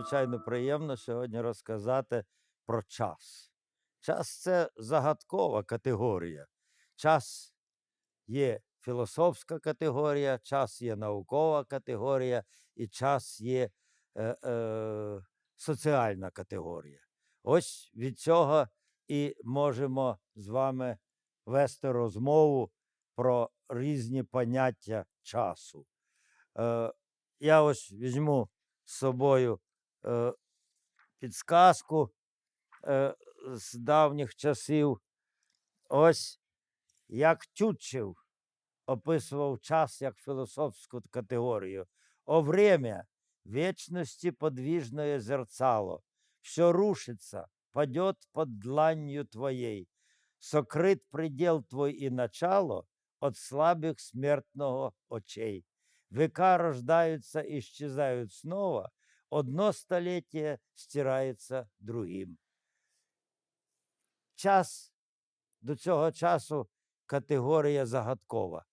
надзвичайно приємно сьогодні розказати про час. Час це загадкова категорія. Час є філософська категорія, час є наукова категорія, і час є е, е, соціальна категорія. Ось від цього і можемо з вами вести розмову про різні поняття часу. Е, я ось візьму з собою е, підсказку з давніх часів. Ось як Тютчев описував час як філософську категорію. О время вечности подвижное зерцало, все рушится, падет под дланью твоей. Сокрыт предел твой и начало от слабых смертного очей. Века рождаются и исчезают снова, одно столетие стирается другим. Час до цього часу категорія загадкова.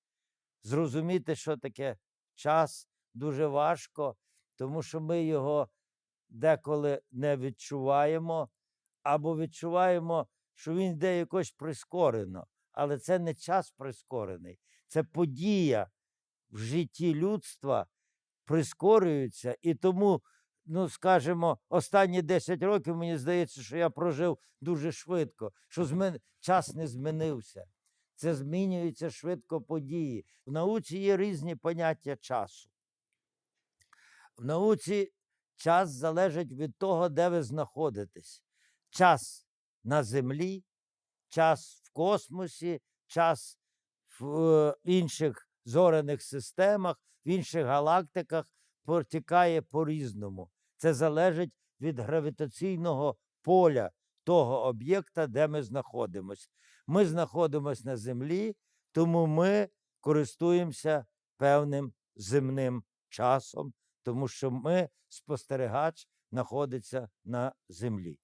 Зрозуміти, що таке час, дуже важко, тому що ми його деколи не відчуваємо, або відчуваємо, що він йде якось прискорено. Але це не час прискорений, це подія в житті людства прискорюється. І тому, ну скажімо, останні 10 років мені здається, що я прожив дуже швидко, що змін... час не змінився. Це змінюються швидко події. В науці є різні поняття часу. В науці час залежить від того, де ви знаходитесь. Час на землі, час в космосі, час в е, інших зорених системах, в інших галактиках протікає по-різному. Це залежить від гравітаційного поля того об'єкта, де ми знаходимося. Ми знаходимося на землі, тому ми користуємося певним земним часом, тому що ми, спостерігач, знаходиться на землі.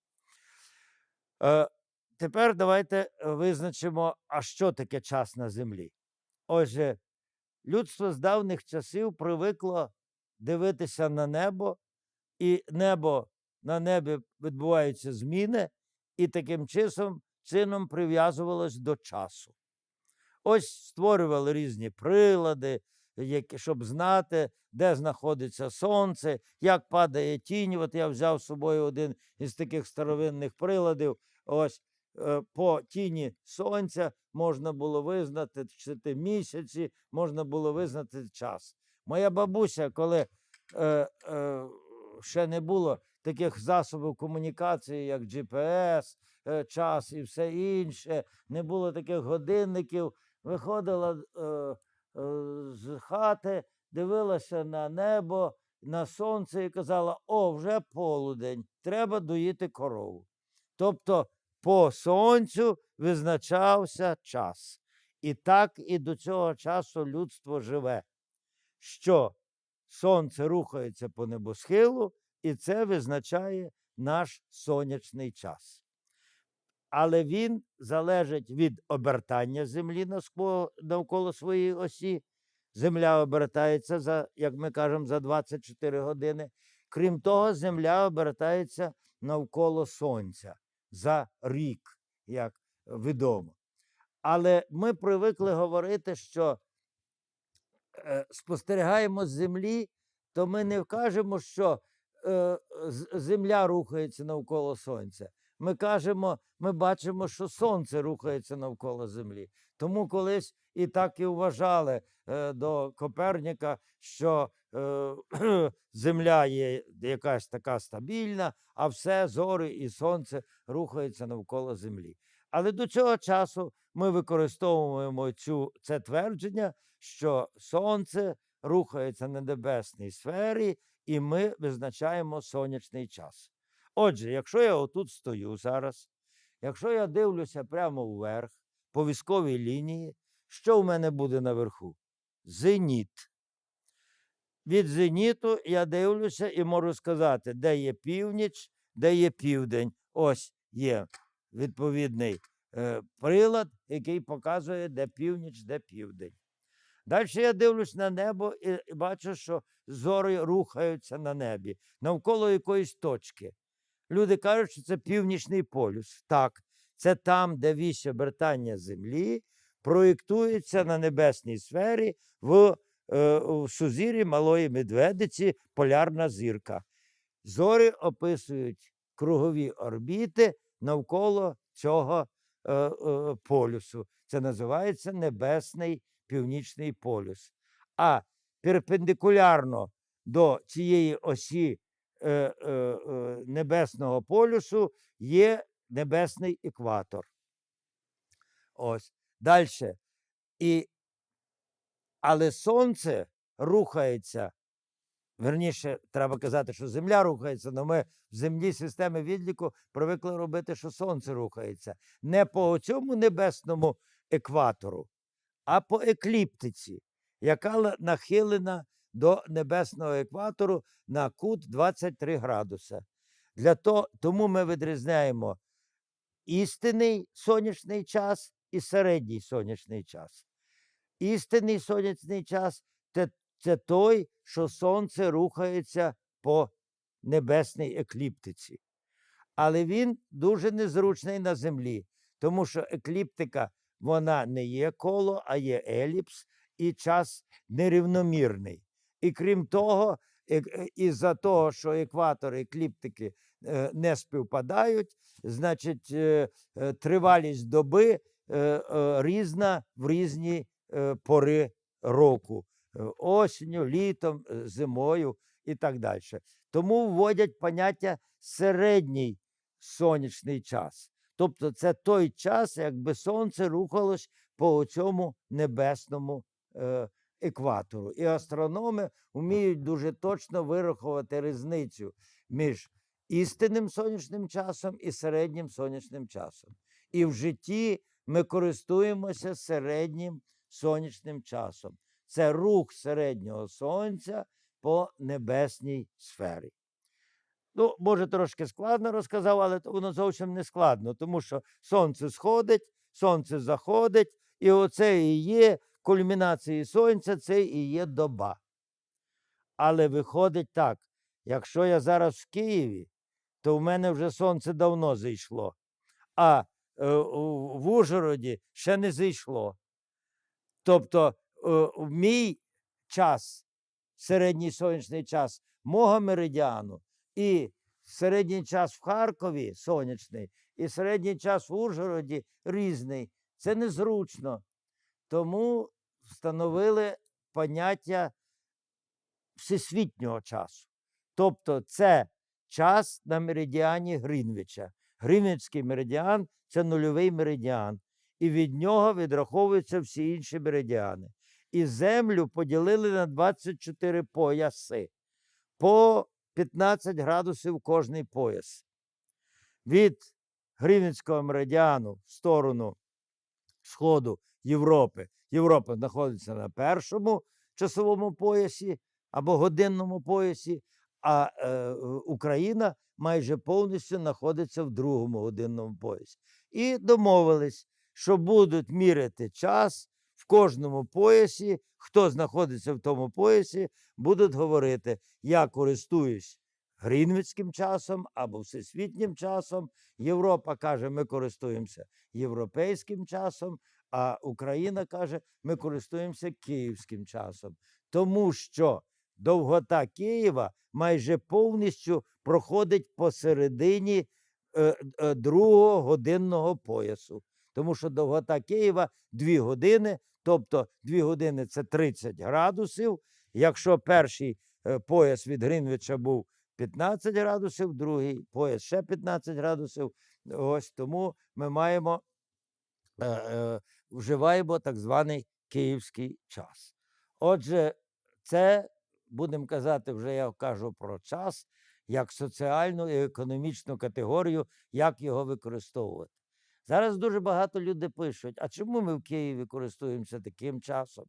Е, тепер давайте визначимо, а що таке час на землі. Отже, людство з давніх часів привикло дивитися на небо, і небо на небі відбуваються зміни, і таким часом, чином прив'язувалось до часу. Ось створювали різні прилади, які, щоб знати, де знаходиться сонце, як падає тінь. От я взяв з собою один із таких старовинних приладів. Ось е, по тіні сонця можна було визнати чи ти місяці, можна було визнати час. Моя бабуся, коли е, е, ще не було таких засобів комунікації, як GPS, е, час і все інше, не було таких годинників, виходила е, е, з хати, дивилася на небо, на сонце і казала: о, вже полудень, треба доїти корову. Тобто по сонцю визначався час. І так і до цього часу людство живе, що сонце рухається по небосхилу, і це визначає наш сонячний час. Але він залежить від обертання Землі навколо своєї осі. Земля обертається за, як ми кажемо, за 24 години. Крім того, Земля обертається навколо Сонця за рік, як відомо. Але ми привикли говорити, що спостерігаємо з землі, то ми не вкажемо, що е, земля рухається навколо сонця. Ми кажемо, ми бачимо, що сонце рухається навколо землі. Тому колись і так і вважали е, до Коперніка, що е, земля є якась така стабільна, а все зори і сонце рухаються навколо землі. Але до цього часу ми використовуємо цю, це твердження, що сонце рухається на небесній сфері, і ми визначаємо сонячний час. Отже, якщо я отут стою зараз, якщо я дивлюся прямо вверх по військовій лінії, що в мене буде наверху? Зеніт. Від зеніту я дивлюся і можу сказати, де є північ, де є південь. Ось є відповідний е, прилад, який показує, де північ, де південь. Далі я дивлюсь на небо і бачу, що зори рухаються на небі навколо якоїсь точки. Люди кажуть, що це північний полюс. Так, це там, де вісь обертання Землі проєктується на небесній сфері в, е, у сузір'ї Малої Медведиці полярна зірка. Зорі описують кругові орбіти навколо цього е, е, полюсу. Це називається небесний північний полюс. А перпендикулярно до цієї осі е, е, е, небесного полюсу є небесний екватор. Ось. Далі. І, але сонце рухається. Верніше, треба казати, що Земля рухається, але ми в землі системи відліку привикли робити, що сонце рухається. Не по цьому небесному екватору, а по екліптиці, яка нахилена до небесного екватору на кут 23 градуса. Для то, тому ми відрізняємо істинний сонячний час і середній сонячний час. Істинний сонячний час це, це той, що сонце рухається по небесній екліптиці. Але він дуже незручний на землі, тому що екліптика вона не є коло, а є еліпс, і час нерівномірний. І крім того, ек- е, із-за того, що екватори екліптики е, не співпадають, значить, е, е, тривалість доби е, е, різна в різні е, пори року. Е, Осінню, літом, е, зимою і так далі. Тому вводять поняття середній сонячний час. Тобто це той час, якби сонце рухалось по цьому небесному е, екватору. І астрономи вміють дуже точно вирахувати різницю між істинним сонячним часом і середнім сонячним часом. І в житті ми користуємося середнім сонячним часом. Це рух середнього сонця по небесній сфері. Ну, може, трошки складно розказав, але воно зовсім не складно, тому що сонце сходить, сонце заходить, і оце і є кульмінації сонця, це і є доба. Але виходить так: якщо я зараз в Києві, то в мене вже сонце давно зайшло, а е, в Ужгороді ще не зайшло. Тобто, в мій час, середній сонячний час мого меридіану, і середній час в Харкові сонячний, і середній час в Ужгороді різний. Це незручно. Тому встановили поняття всесвітнього часу. Тобто це час на меридіані Грінвіча. Грінвічський меридіан це нульовий меридіан, і від нього відраховуються всі інші меридіани. І землю поділили на 24 пояси по 15 градусів кожний пояс. Від Грінвічського меридіану в сторону сходу Європи. Європа знаходиться на першому часовому поясі або годинному поясі, а е, Україна майже повністю знаходиться в другому годинному поясі. І домовились, що будуть міряти час в кожному поясі. Хто знаходиться в тому поясі, будуть говорити: я користуюсь Грінвіцьким часом або всесвітнім часом. Європа каже, ми користуємося європейським часом, а Україна каже, ми користуємося київським часом. Тому що довгота Києва майже повністю проходить посередині е, е, другого годинного поясу. Тому що довгота Києва 2 години, тобто 2 години це 30 градусів. Якщо перший е, пояс від Гринвіча був 15 градусів, другий пояс ще 15 градусів. Ось тому ми маємо е, е, вживаємо так званий київський час. Отже, це будемо казати, вже я кажу про час як соціальну і економічну категорію, як його використовувати. Зараз дуже багато людей пишуть: а чому ми в Києві користуємося таким часом?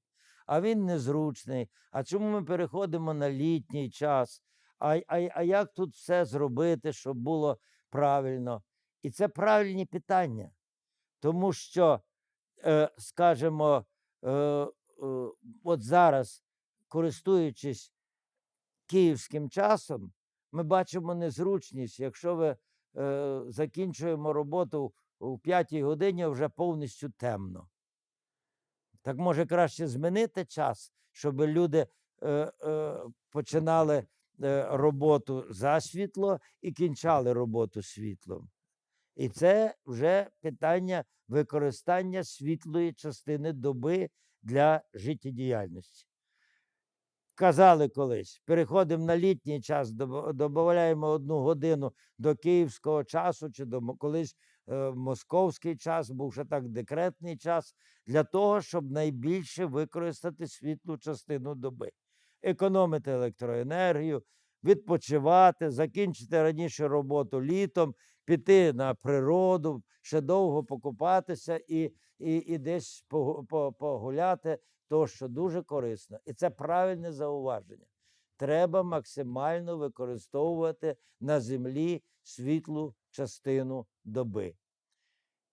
А він незручний. А чому ми переходимо на літній час? А, а, а як тут все зробити, щоб було правильно? І це правильні питання, тому що, е, скажімо, е, е, от зараз, користуючись київським часом, ми бачимо незручність, якщо ви е, закінчуємо роботу у п'ятій годині, вже повністю темно. Так може краще змінити час, щоб люди е, е, починали е, роботу засвітло і кінчали роботу світлом. І це вже питання використання світлої частини доби для життєдіяльності. Казали колись, переходимо на літній час, додаємо одну годину до київського часу, чи до колись московський час, був ще так декретний час, для того, щоб найбільше використати світлу частину доби, економити електроенергію, відпочивати, закінчити раніше роботу літом, піти на природу, ще довго покупатися і, і, і десь погу- по- погуляти, то що дуже корисно. І це правильне зауваження. Треба максимально використовувати на землі світлу частину доби.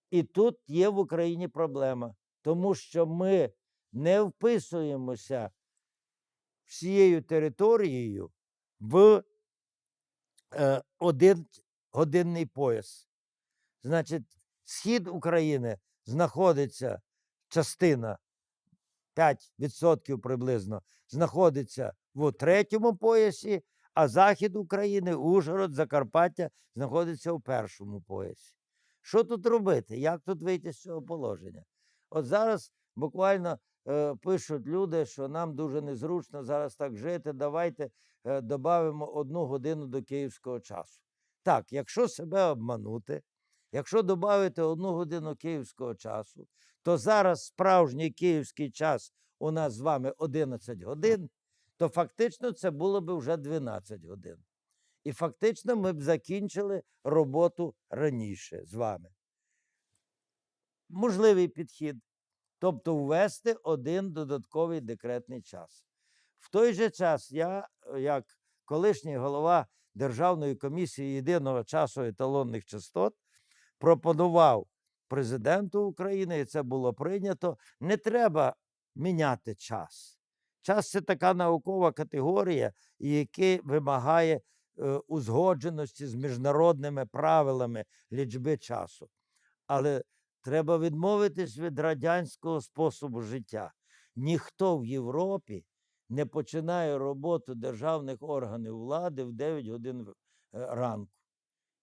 І тут є в Україні проблема, тому що ми не вписуємося всією територією в е, один годинний пояс. Значить, схід України знаходиться частина 5% приблизно знаходиться в третьому поясі, а захід України, Ужгород, Закарпаття знаходиться у першому поясі. Що тут робити? Як тут вийти з цього положення? От зараз буквально е, пишуть люди, що нам дуже незручно зараз так жити. Давайте е, додамо одну годину до київського часу. Так, якщо себе обманути, якщо додати одну годину київського часу, то зараз справжній київський час у нас з вами 11 годин, то фактично це було б вже 12 годин. І фактично ми б закінчили роботу раніше з вами. Можливий підхід, тобто ввести один додатковий декретний час. В той же час я, як колишній голова Державної комісії єдиного часу еталонних частот, пропонував президенту України, і це було прийнято. Не треба міняти час. Час це така наукова категорія, яка вимагає е, узгодженості з міжнародними правилами лічби часу. Але треба відмовитись від радянського способу життя. Ніхто в Європі не починає роботу державних органів влади в 9 годин е, ранку.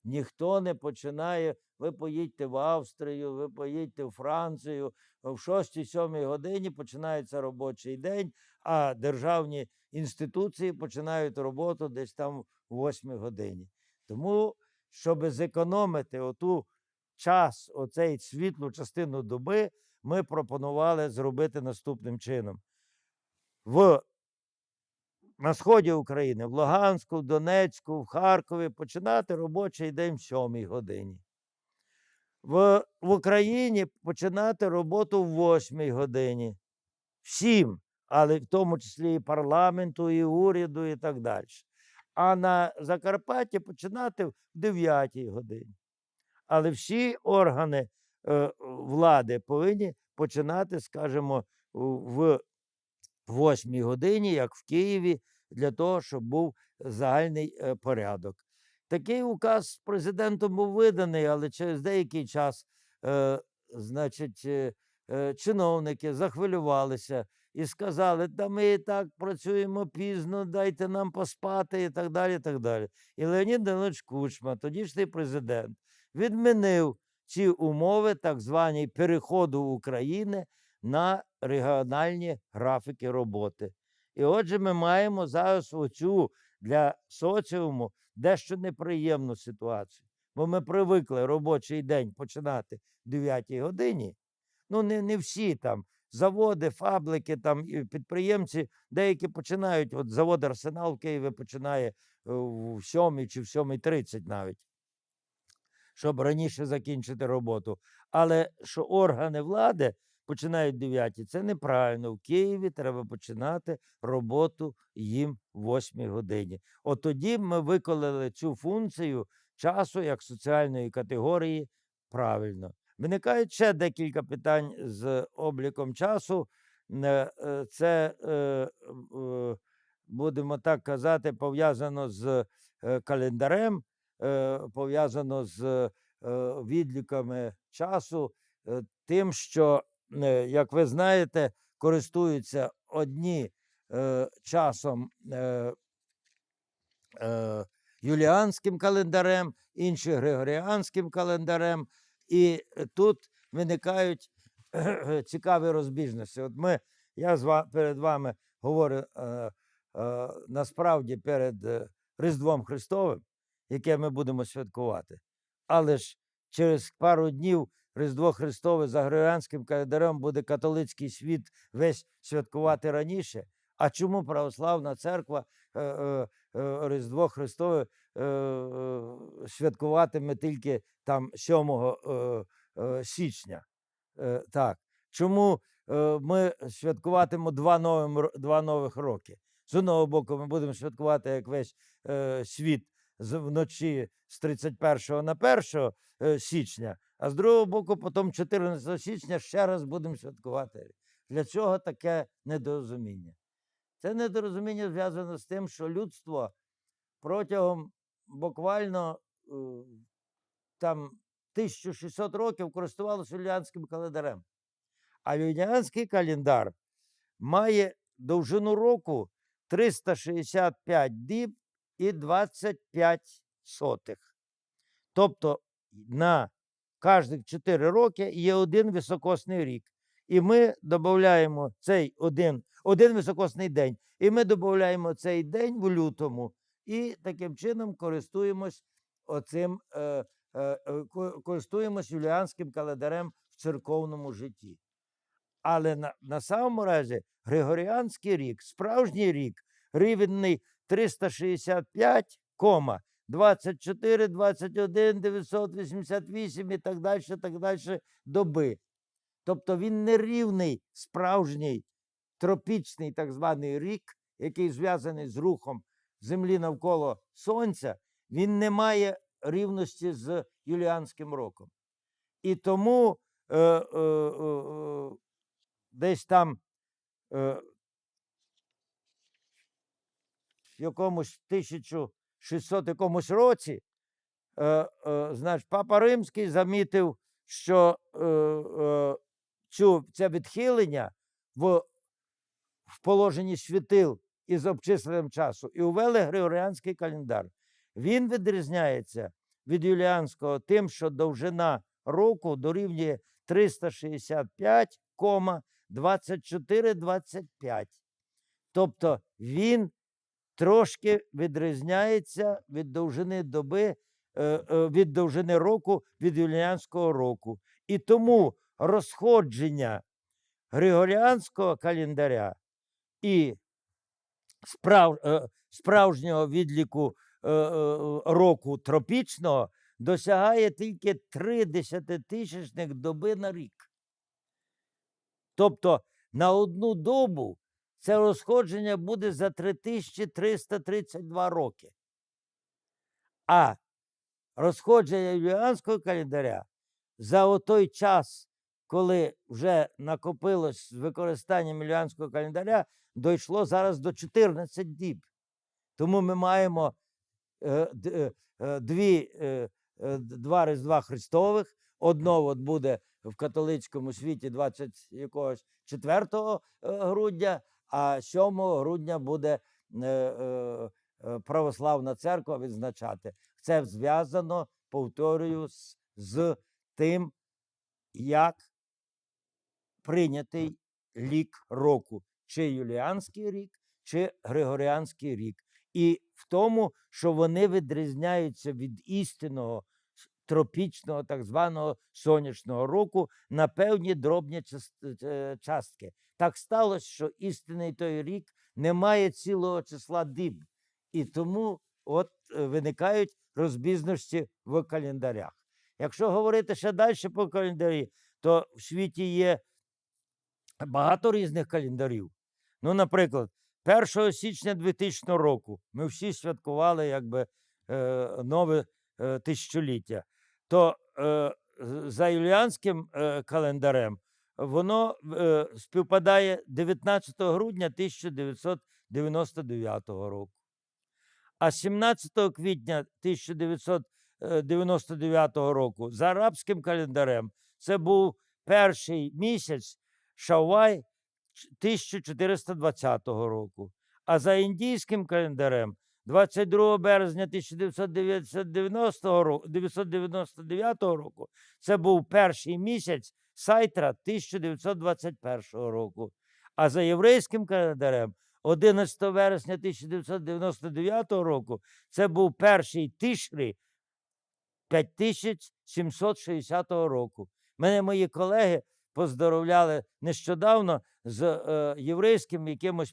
Ніхто не починає. Ви поїдьте в Австрію, ви поїдьте в Францію. В 6-7 годині починається робочий день, а державні інституції починають роботу десь там в 8 годині. Тому, щоб зекономити оту час, оцей світлу частину доби, ми пропонували зробити наступним чином. В на сході України, в Луганську, в Донецьку, в Харкові починати робочий день в 7 годині. В, в Україні починати роботу в 8 годині. Всім, але в тому числі і парламенту, і уряду, і так далі. А на Закарпатті починати в 9 годині. Але всі органи е, влади повинні починати, скажімо, в 8 годині, як в Києві, для того, щоб був загальний е, порядок. Такий указ президентом був виданий, але через деякий час, е, значить, е, чиновники захвилювалися і сказали, та ми і так працюємо пізно, дайте нам поспати і так далі. І, так далі. і Леонід Данилович Кучма, тодішній президент, відмінив ці умови так звані переходу України на регіональні графіки роботи. І отже, ми маємо зараз оцю для соціуму дещо неприємну ситуацію. Бо ми привикли робочий день починати в 9 годині. Ну, не, не всі там заводи, фабрики, там і підприємці, деякі починають, от завод Арсенал в Києві починає е, в 7 чи в 7.30 навіть, щоб раніше закінчити роботу. Але що органи влади починають 9, це неправильно. В Києві треба починати роботу їм в 8 годині. От тоді ми виконали цю функцію часу як соціальної категорії правильно. Виникають ще декілька питань з обліком часу. е, це, е, е, будемо так казати, пов'язано з календарем, пов'язано з відліками часу, тим, що, як ви знаєте, користуються одні е, часом е, е, юліанським календарем, інші григоріанським календарем. І е, тут виникають цікаві розбіжності. От ми, я з ва- перед вами говорю е, е, насправді перед е, Різдвом Христовим, яке ми будемо святкувати. Але ж через пару днів Різдво Христове за григоріанським календарем буде католицький світ весь святкувати раніше. А чому православна церква е, е, е, Різдво Христове святкуватиме тільки там 7 е, е, січня? Так. Чому ми святкуватимемо два, новим, два нових роки? З одного боку, ми будемо святкувати як весь світ вночі з 31 на 1 е, січня, а з другого боку, потім 14 січня ще раз будемо святкувати. Для чого таке недорозуміння? Це недорозуміння зв'язано з тим, що людство протягом буквально е, там 1600 років користувалося юліанським календарем. А юліанський календар має довжину року 365 діб і 25 сотих. Тобто на кожних 4 роки є один високосний рік. І ми додаємо цей один, один високосний день. І ми додаємо цей день в лютому. І таким чином користуємось оцим, е, е, е, користуємось юліанським календарем в церковному житті. Але на, на самому разі Григоріанський рік, справжній рік, рівний 365, кома, 24, 21, 988 і так далі, так далі доби. Тобто він не рівний справжній тропічний так званий рік, який зв'язаний з рухом Землі навколо Сонця, він не має рівності з юліанським роком. І тому е, е, е, е, десь там е, в якомусь 1600 якомусь році, е, е, значить, Папа Римський замітив, що е, е, цю, це відхилення в, в положенні світил із обчисленням часу і увели Григоріанський календар. Він відрізняється від юліанського тим, що довжина року дорівнює 365, 24-25. Тобто він трошки відрізняється від довжини доби, е, е, від довжини року від юліанського року. І тому розходження Григоріанського календаря і справ, е, справжнього відліку року тропічного досягає тільки 3 десятитисячних доби на рік. Тобто на одну добу це розходження буде за 3332 роки. А розходження юліанського календаря за отой час, коли вже накопилось з використанням юліанського календаря, дійшло зараз до 14 діб. Тому ми маємо е, е, е, дві, два Різдва Христових. Одно от буде в католицькому світі 24 грудня, а 7 грудня буде е, е, е, православна церква відзначати. Це зв'язано, повторюю, з, з тим, як прийнятий лік року, чи юліанський рік, чи Григоріанський рік. І в тому, що вони відрізняються від істинного тропічного, так званого сонячного року на певні дробні е, частки. Так сталося, що істинний той рік не має цілого числа диб. І тому от е, виникають розбіжності в календарях. Якщо говорити ще далі по календарі, то в світі є багато різних календарів. Ну, наприклад, 1 січня 2000 року ми всі святкували якби е, нове тисячоліття. То е, за юліанським е, календарем воно е, співпадає 19 грудня 1999 року. А 17 квітня 1999 року за арабським календарем це був перший місяць Шавай 1420 року. А за індійським календарем 22 березня 1990 року, 999 року це був перший місяць Сайтра 1921 року. А за єврейським календарем 11 вересня 1999 року це був перший тишрі 5760 року. Мене мої колеги поздоровляли нещодавно з е, єврейським якимось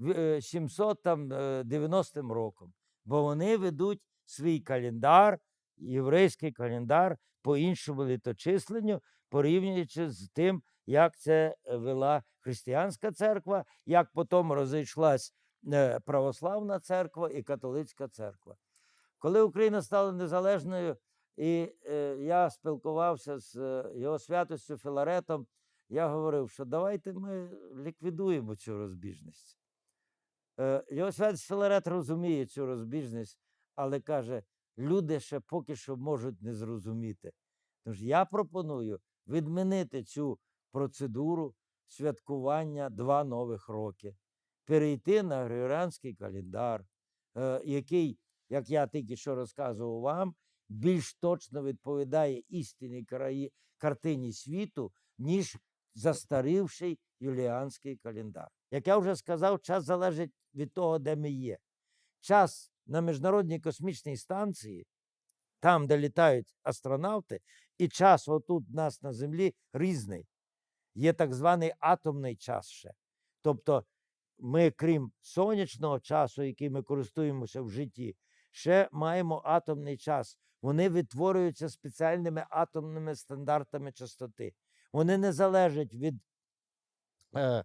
5790 роком, бо вони ведуть свій календар, єврейський календар по іншому літочисленню, порівнюючи з тим, як це е, вела християнська церква, як потім розійшлась е, православна церква і католицька церква. Коли Україна стала незалежною, і е, я спілкувався з е, його святостю Філаретом, я говорив, що давайте ми ліквідуємо цю розбіжність. Е, його Філарет розуміє цю розбіжність, але каже, люди ще поки що можуть не зрозуміти. Тож я пропоную відмінити цю процедуру святкування два нових роки, перейти на григоріанський календар, е, який, як я тільки що розказував вам, більш точно відповідає істинній картині світу, ніж застарівший юліанський календар. Як я вже сказав, час залежить від того, де ми є. Час на Міжнародній космічній станції, там, де літають астронавти, і час отут у нас на Землі різний. Є так званий атомний час ще. Тобто ми, крім сонячного часу, який ми користуємося в житті, ще маємо атомний час. Вони відтворюються спеціальними атомними стандартами частоти. Вони не залежать від, е,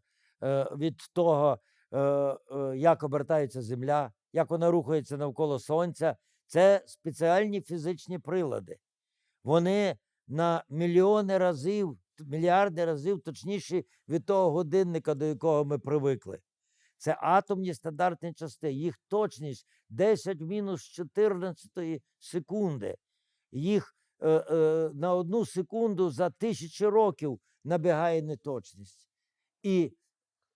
від того, е, е, як обертається Земля, як вона рухається навколо Сонця. Це спеціальні фізичні прилади. Вони на мільйони разів, мільярди разів точніші від того годинника, до якого ми привикли. Це атомні стандартні частини. Їх точність 10 в мінус 14 секунди. Їх е, е, на одну секунду за тисячі років набігає неточність. І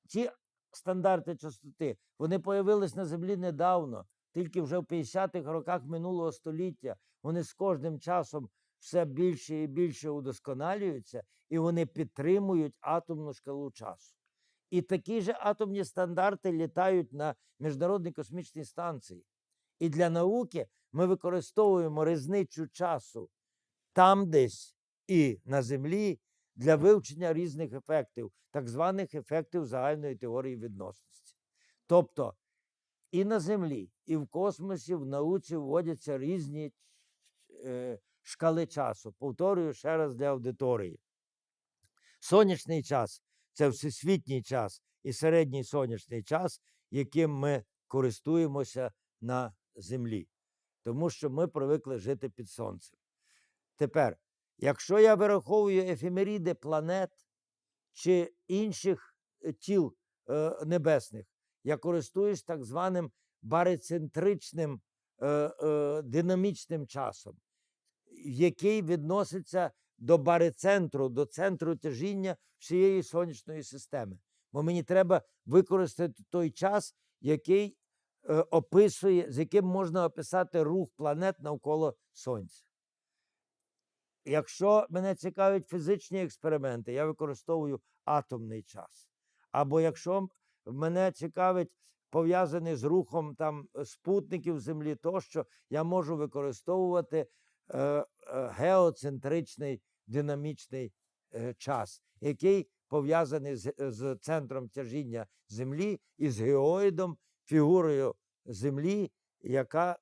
ці стандарти частоти вони появились на землі недавно, тільки вже в 50-х роках минулого століття. Вони з кожним часом все більше і більше удосконалюються, і вони підтримують атомну шкалу часу. І такі ж атомні стандарти літають на Міжнародній космічній станції. І для науки ми використовуємо різницю часу там десь і на Землі для вивчення різних ефектів, так званих ефектів загальної теорії відносності. Тобто і на Землі, і в космосі в науці вводяться різні е, шкали часу. Повторюю ще раз для аудиторії. Сонячний час це всесвітній час і середній сонячний час, яким ми користуємося на Землі, тому що ми привикли жити під сонцем. Тепер, якщо я вираховую ефемеріди планет чи інших е, тіл е, небесних, я користуюсь так званим барицентричним е, е, динамічним часом, який відноситься до барицентру, до центру тяжіння всієї сонячної системи. Бо мені треба використати той час, який е, описує, з яким можна описати рух планет навколо Сонця. Якщо мене цікавлять фізичні експерименти, я використовую атомний час. Або якщо мене цікавить пов'язаний з рухом там е, спутників Землі, тощо я можу використовувати е, е, геоцентричний динамічний е, час, який пов'язаний з, е, з центром тяжіння Землі і з геоїдом, фігурою Землі, яка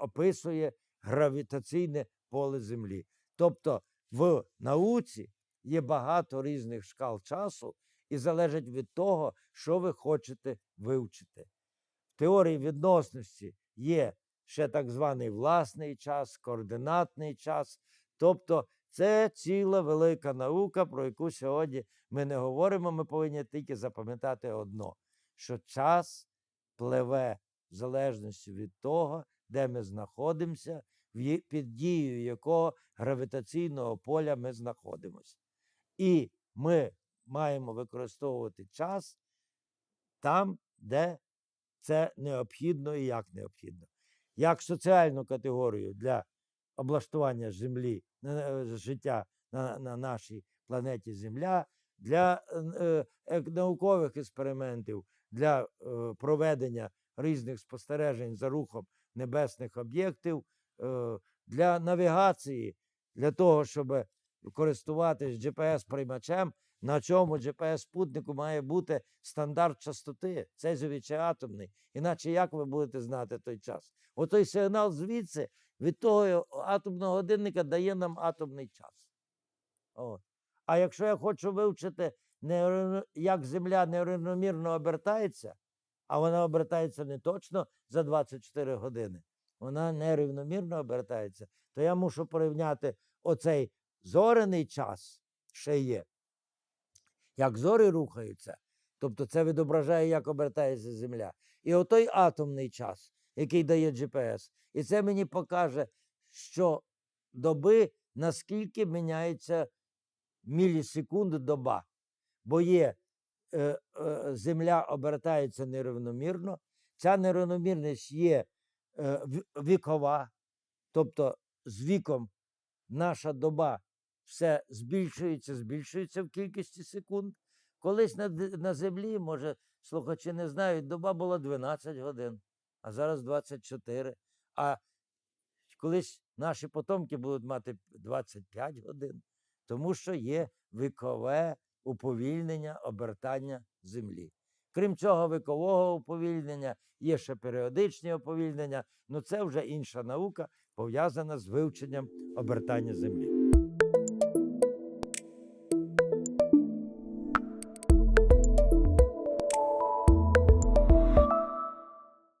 описує гравітаційне поле Землі. Тобто в науці є багато різних шкал часу, і залежить від того, що ви хочете вивчити. В теорії відносності є ще так званий власний час, координатний час. Тобто Це ціла велика наука, про яку сьогодні ми не говоримо. Ми повинні тільки запам'ятати одно: що час пливе в залежності від того, де ми знаходимося, під дією якого гравітаційного поля ми знаходимося. І ми маємо використовувати час там, де це необхідно і як необхідно. Як соціальну категорію для облаштування землі, життя на, на нашій планеті Земля, для е, е, наукових експериментів, для е, проведення різних спостережень за рухом небесних об'єктів, для навігації, для того, щоб користуватись GPS-приймачем, на чому GPS-спутнику має бути стандарт частоти, цезівий чи атомний. Іначе як ви будете знати той час? Отой сигнал звідси від того атомного годинника дає нам атомний час. От. А якщо я хочу вивчити, як Земля нерівномірно обертається, а вона обертається не точно за 24 години, вона нерівномірно обертається, то я мушу порівняти оцей зорений час ще є. Як зори рухаються, тобто це відображає, як обертається Земля. І отой атомний час, який дає GPS. І це мені покаже, що доби наскільки міняється мілісекунд доба. Бо є е, е, Земля обертається нерівномірно. Ця нерівномірність є вікова, тобто з віком наша доба все збільшується, збільшується в кількості секунд. Колись на, на землі, може, слухачі не знають, доба була 12 годин, а зараз 24. А колись наші потомки будуть мати 25 годин, тому що є вікове уповільнення обертання землі. Крім цього вікового уповільнення, є ще періодичні уповільнення, ну це вже інша наука, пов'язана з вивченням обертання землі.